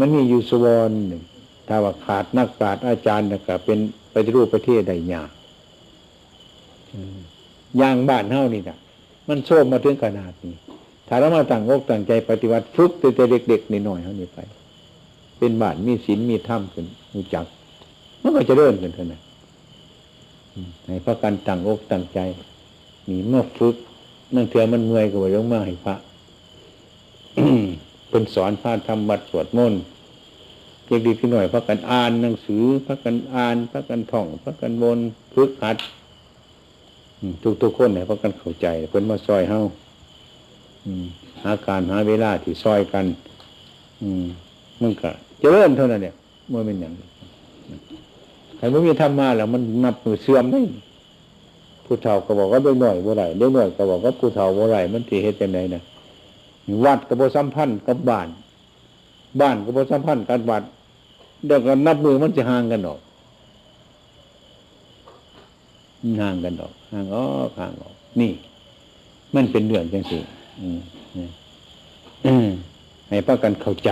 มันมีอยู่สวรรค์หนึ่งถ้าว่าขาดนักปราชญ์อาจารย์นะก็เป็นไปฏิรูปประเทศได้ยากอย่างบ้านเฮานี่นะมันโชคมาถึงขนาดนี้ ถ้าเรามาตั้งอกตั้งใจปฏิวัติฝึกแต่เด็กๆนิดหน่อยๆเท่านี้ไป เป็นบ้านมีศีลมีธรรมขึ้นรู้จักมันก็จะเริ่มขึ้นเท่านั้นให้พระกันตั้งอกตั้งใจมีเมื่อฝึกนั่งเถื่อมันเมื่อยก็ไปลงมาให้พระ เป็นสอนพระทำบัดสวดมนต์เด็กดีพี่หน่อยพระกันอ่านหนังสือพระกันอ่านพระกันท่องพระกันบนฝึกหัดอืมทุกคนเนี่ยพระกันเข้าใจเพิ่นมาซอยเฮาหาการหาเวลาที่ซอยกัน อืมมันก็เจริญเท่านั้นเนี่ยมันเป็นอย่างใครไม่มีธรรมมาแล้วมันนับมือเสื่อมได้ผู้เฒ่าก็บอกว่าเด็กหน่อยบ่ไรเด็กหน่อยก็บอกว่าผู้เฒ่าบ่ไรมันสิเฮ็ดจังไดนะ วัดกับ่สัมพันธ์กับบ้าน บ้านกับ่สัมพันธ์กับวัดเดี๋ยวก็นับมือมันจะห่างกันออกห่างกันออกห่างออกห่างออก นี่ มันเป็นเรื่องจังอืมอืมอืมให้พากันเข้าใจ